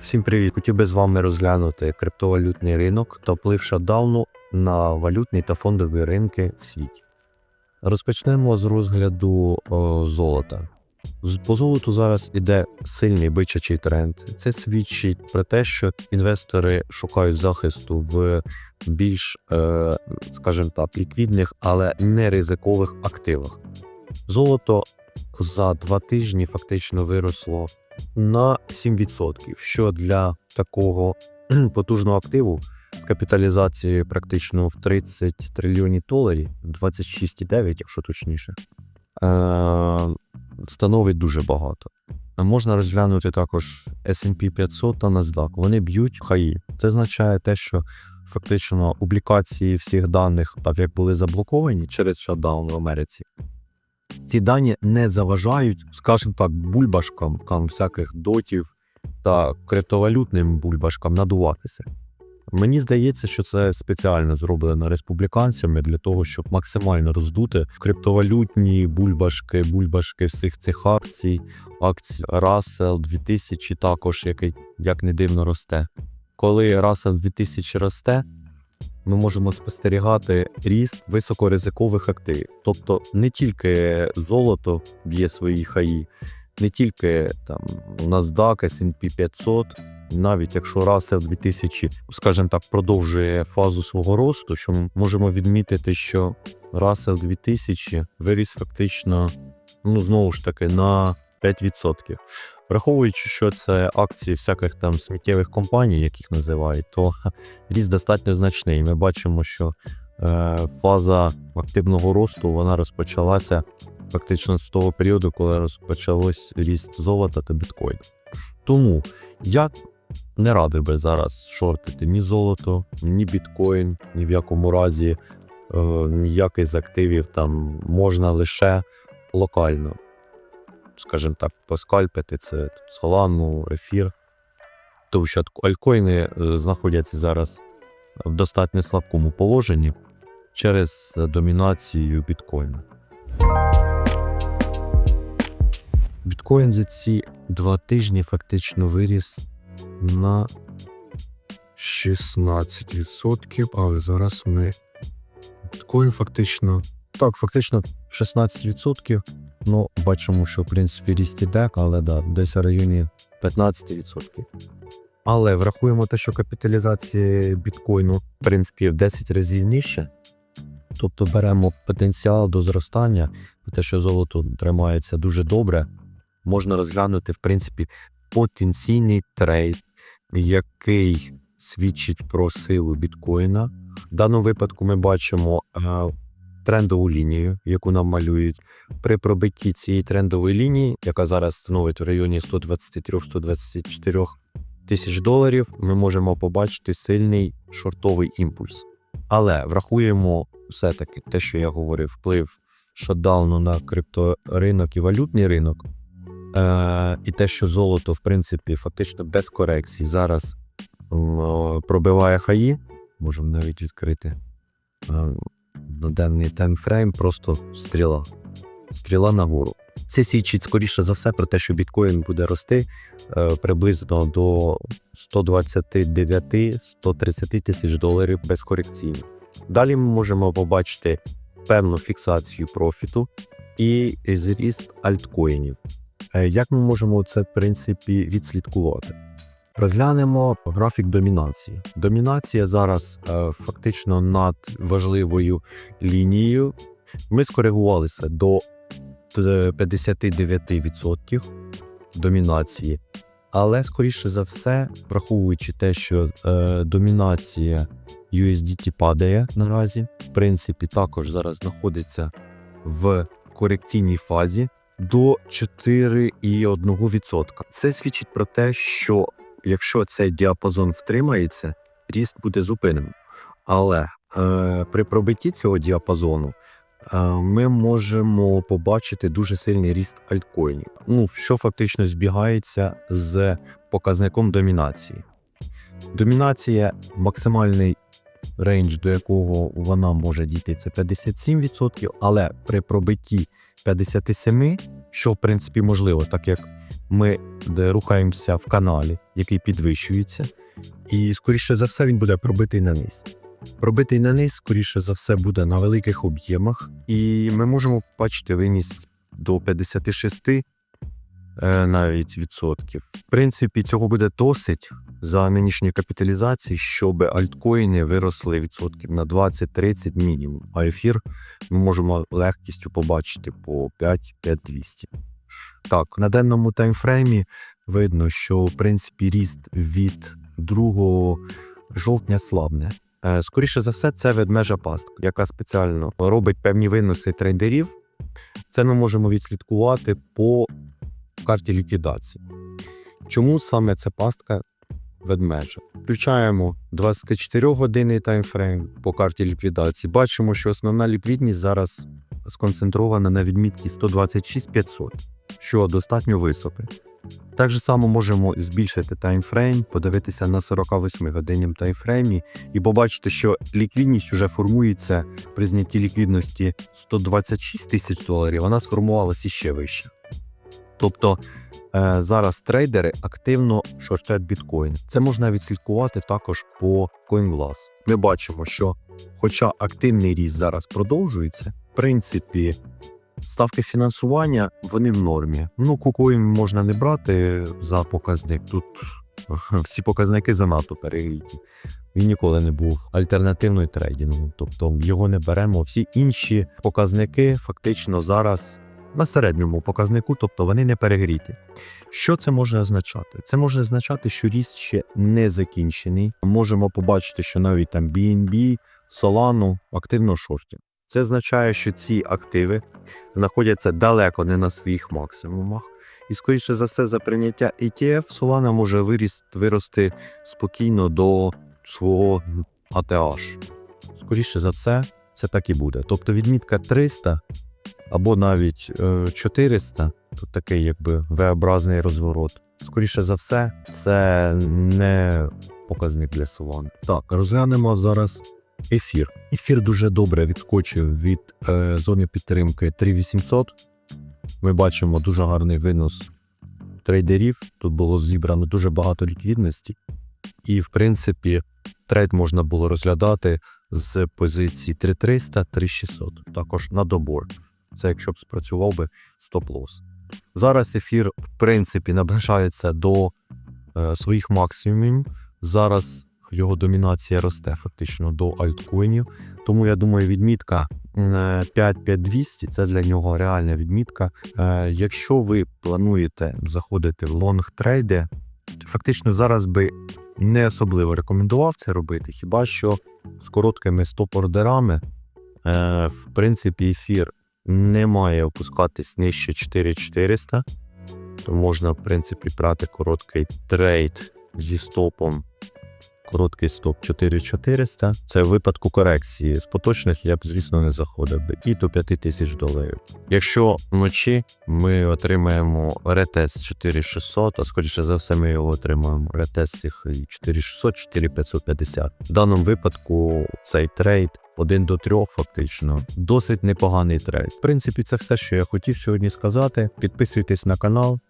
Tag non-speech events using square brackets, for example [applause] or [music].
Всім привіт! Хотів би з вами розглянути криптовалютний ринок та вплив шатдауну на валютні та фондові ринки в світі. Розпочнемо з розгляду о, золота. По золоту зараз іде сильний бичачий тренд. Це свідчить про те, що інвестори шукають захисту в більш, е, скажімо так, ліквідних, але не ризикових активах. Золото за два тижні фактично виросло на 7%, що для такого [clears throat] потужного активу з капіталізацією практично в 30 трильйонів доларів, 26,9, якщо точніше, е- становить дуже багато. Можна розглянути також S&P 500 та NASDAQ. Вони б'ють хаї. Це означає те, що фактично публікації всіх даних, так як були заблоковані через шатдаун в Америці, ці дані не заважають, скажімо так, бульбашкам там всяких дотів та криптовалютним бульбашкам надуватися. Мені здається, що це спеціально зроблено республіканцями для того, щоб максимально роздути криптовалютні бульбашки, бульбашки всіх цих акцій, акцій Russell 2000 також, який як не дивно росте. Коли Russell 2000 росте, ми можемо спостерігати ріст високоризикових активів. Тобто не тільки золото б'є свої хаї, не тільки там NASDAQ, S&P 500, навіть якщо Russell 2000, скажімо так, продовжує фазу свого росту, що ми можемо відмітити, що Russell 2000 виріс фактично, ну знову ж таки, на 5%. Враховуючи, що це акції всяких там сміттєвих компаній, яких називають, то [laughs] ріст достатньо значний. Ми бачимо, що е, фаза активного росту вона розпочалася фактично з того періоду, коли розпочалось ріст золота та біткоін. Тому я не радив би зараз шортити ні золото, ні біткоін, ні в якому разі е, ніякий з активів там можна лише локально. Скажімо так, поскальпити це солану, ефір. Тому що альткоїни е, знаходяться зараз в достатньо слабкому положенні через е, домінацію біткоїна. Біткоін за ці два тижні фактично виріс на 16%, але зараз ми. Біткоін фактично. Так, фактично 16%. Ну, бачимо, що в принципі ріст іде, але да, десь в районі 15%. Але врахуємо те, що капіталізація біткоїну, в принципі, в 10 разів нижче. Тобто беремо потенціал до зростання, те, що золото тримається дуже добре, можна розглянути, в принципі, потенційний трейд, який свідчить про силу біткоїна. В даному випадку ми бачимо е, трендову лінію, яку нам малюють. При пробитті цієї трендової лінії, яка зараз становить в районі 123-124 тисяч доларів, ми можемо побачити сильний шортовий імпульс. Але врахуємо все-таки те, що я говорив, вплив шатдауну на крипторинок і валютний ринок. Е, і те, що золото, в принципі, фактично без корекцій зараз пробиває хаї, можемо навіть відкрити е, на денний таймфрейм, просто стріла. Стріла нагору. Це свідчить скоріше за все про те, що біткоін буде рости е, приблизно до 129-130 тисяч доларів безкорекційно. Далі ми можемо побачити певну фіксацію профіту і зріст альткоїнів. Е, Як ми можемо це в принципі відслідкувати? Розглянемо графік домінації. Домінація зараз е, фактично над важливою лінією. Ми скоригувалися до е, 59% домінації, але скоріше за все, враховуючи те, що е, домінація USDT падає наразі, в принципі, також зараз знаходиться в корекційній фазі до 4,1%. Це свідчить про те, що якщо цей діапазон втримається, ріст буде зупиненим. Але е, при пробитті цього діапазону е, ми можемо побачити дуже сильний ріст альткоїнів, ну, що фактично збігається з показником домінації. Домінація максимальний рейндж, до якого вона може дійти, це 57%, але при пробитті 57%, що в принципі можливо, так як ми рухаємося в каналі, який підвищується, і скоріше за все він буде пробитий на низ. Пробитий на низ, скоріше за все, буде на великих об'ємах, і ми можемо бачити виніс до 56 е, навіть відсотків. В принципі, цього буде досить за нинішньої капіталізації, щоб альткоїни виросли відсотків на 20-30 мінімум. А ефір ми можемо легкістю побачити по 5-5200. Так, на денному таймфреймі видно, що в принципі ріст від 2 жовтня слабне. Е, Скоріше за все, це ведмежа пастка, яка спеціально робить певні виноси трейдерів. Це ми можемо відслідкувати по карті ліквідації. Чому саме ця пастка ведмежа? Включаємо 24 годинний таймфрейм по карті ліквідації. Бачимо, що основна ліквідність зараз сконцентрована на відмітці 126 500, що достатньо високе. Так же само можемо збільшити таймфрейм, подивитися на 48 годиннім таймфреймі і побачити, що ліквідність вже формується при знятті ліквідності 126 тисяч доларів, вона сформувалася ще вище. Тобто е, зараз трейдери активно шортять біткоін. Це можна відслідкувати також по CoinGlass. Ми бачимо, що хоча активний ріст зараз продовжується, в принципі, ставки фінансування вони в нормі. Ну, кукоін можна не брати за показник. Тут [laughs] всі показники занадто перегріті. Він ніколи не був альтернативною трейдингу, тобто його не беремо. Всі інші показники фактично зараз на середньому показнику, тобто вони не перегріті. Що це може означати? Це може означати, що ріст ще не закінчений. Можемо побачити, що навіть там BNB, Solano активно шорті. Це означає, що ці активи знаходяться далеко не на своїх максимумах. І, скоріше за все, за прийняття ETF Solana може виріс, вирости спокійно до свого ATH. Скоріше за все, це так і буде. Тобто відмітка 300 або навіть е, 400, тут такий якби V-образний розворот. Скоріше за все, це не показник для Solana. Так, розглянемо зараз ефір. Ефір дуже добре відскочив від е, зони підтримки 3800. Ми бачимо дуже гарний винос трейдерів. Тут було зібрано дуже багато ліквідності. І, в принципі, трейд можна було розглядати з позиції 3300 3600 також на добор. Це якщо б спрацював би стоп-лосс. Зараз ефір, в принципі, наближається до е, своїх максимумів. Зараз його домінація росте фактично до альткоїнів. Тому я думаю, відмітка е, 5200 це для нього реальна відмітка. Е, Якщо ви плануєте заходити в лонг трейди, фактично зараз би не особливо рекомендував це робити, хіба що з короткими стоп-ордерами, е, в принципі, ефір не має опускатись нижче 4400, то можна, в принципі, брати короткий трейд зі стопом. Короткий стоп 4400. Це в випадку корекції. З поточних я б, звісно, не заходив би. І до 5000 доларів. Якщо вночі ми отримаємо ретест 4600, а скоріше за все, ми його отримаємо ретест цих 4600, 4550. В даному випадку цей трейд 1 до 3 фактично досить непоганий трейд. В принципі, це все, що я хотів сьогодні сказати. Підписуйтесь на канал,